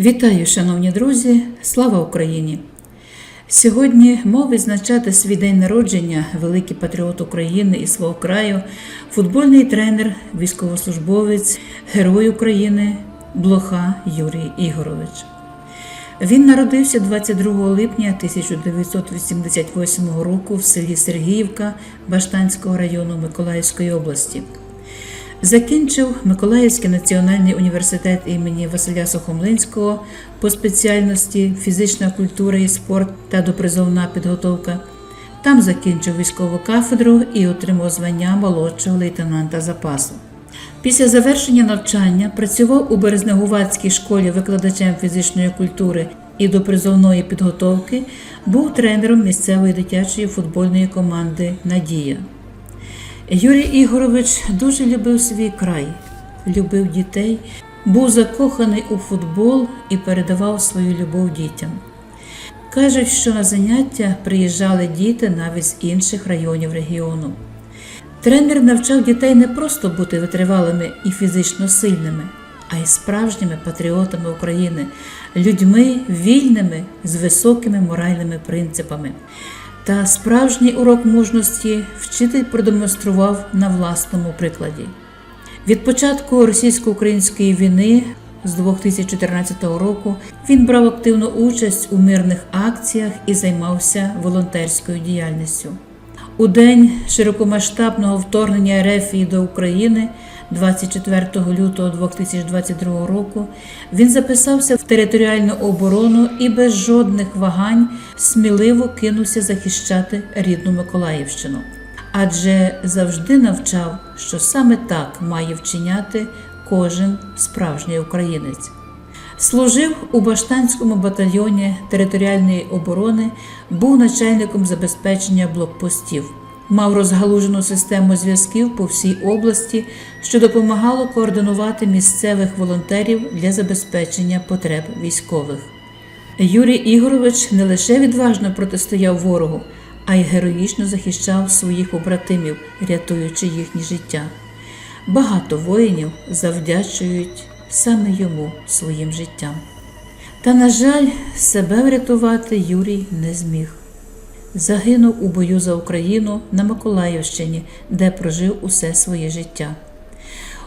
Вітаю, шановні друзі! Слава Україні! Сьогодні мав відзначати свій день народження великий патріот України і свого краю, футбольний тренер, військовослужбовець, герой України Блоха Юрій Ігорович. Він народився 22 липня 1988 року в селі Сергіївка Баштанського району Миколаївської області. Закінчив Миколаївський національний університет імені Василя Сухомлинського по спеціальності фізична культура і спорт та допризовна підготовка. Там закінчив військову кафедру і отримав звання молодшого лейтенанта запасу. Після завершення навчання працював у Березнегуватській школі викладачем фізичної культури і допризовної підготовки, був тренером місцевої дитячої футбольної команди Надія. Юрій Ігорович дуже любив свій край, любив дітей, був закоханий у футбол і передавав свою любов дітям. Кажуть, що на заняття приїжджали діти навіть з інших районів регіону. Тренер навчав дітей не просто бути витривалими і фізично сильними, а й справжніми патріотами України, людьми вільними з високими моральними принципами. Та справжній урок мужності вчитель продемонстрував на власному прикладі. Від початку російсько-української війни з 2014 року він брав активну участь у мирних акціях і займався волонтерською діяльністю. У день широкомасштабного вторгнення Рефії до України 24 лютого 2022 року він записався в територіальну оборону і без жодних вагань сміливо кинувся захищати рідну Миколаївщину. Адже завжди навчав, що саме так має вчиняти кожен справжній українець. Служив у Баштанському батальйоні територіальної оборони, був начальником забезпечення блокпостів, мав розгалужену систему зв'язків по всій області, що допомагало координувати місцевих волонтерів для забезпечення потреб військових. Юрій Ігорович не лише відважно протистояв ворогу, а й героїчно захищав своїх побратимів, рятуючи їхнє життя. Багато воїнів завдячують саме йому своїм життям. Та, на жаль, себе врятувати Юрій не зміг. Загинув у бою за Україну на Миколаївщині, де прожив усе своє життя.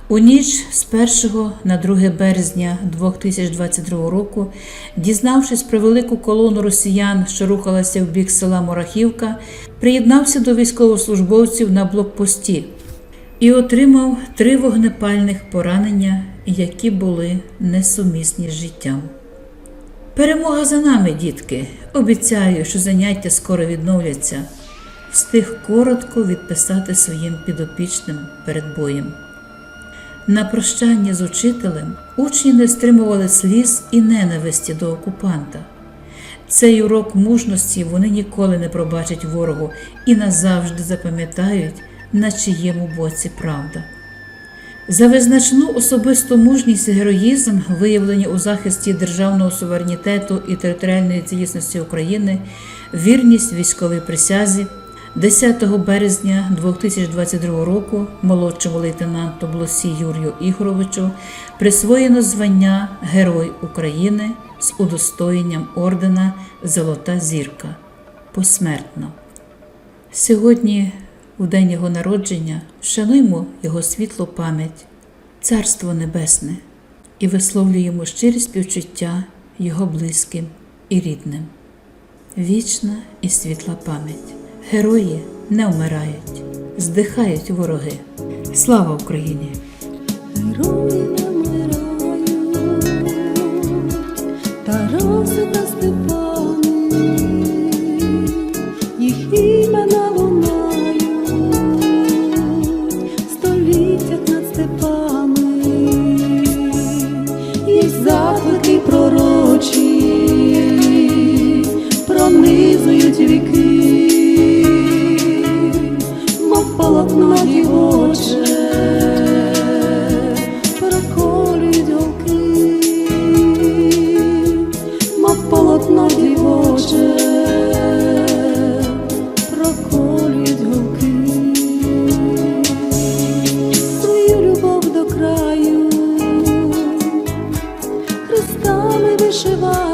У ніч з 1 на 2 березня 2022 року, дізнавшись про велику колону росіян, що рухалася в бік села Морахівка, приєднався до військовослужбовців на блокпості і отримав три вогнепальних поранення, які були несумісні з життям. Перемога за нами, дітки. Обіцяю, що заняття скоро відновляться. Встиг коротко відписати своїм підопічним перед боєм. На прощання з учителем учні не стримували сліз і ненависті до окупанта. Цей урок мужності вони ніколи не пробачать ворогу і назавжди запам'ятають, на чиєму боці правда. За визначну особисту мужність і героїзм, виявлені у захисті державного суверенітету і територіальної цілісності України, вірність військовій присязі, 10 березня 2022 року молодшому лейтенанту Блосі Юрію Ігоровичу присвоєно звання Герой України з удостоєнням ордена Золота зірка посмертно. Сьогодні у день його народження вшануймо його світлу пам'ять, Царство Небесне, і висловлюємо щирі співчуття його близьким і рідним. Вічна і світла пам'ять. Герої не вмирають, здихають вороги. Слава Україні! Герої не вмирають, та Степани, полотно дівоче проколюють голки, мов полотно дівоче, проколюють голки, свою любов до краю, Христа рядами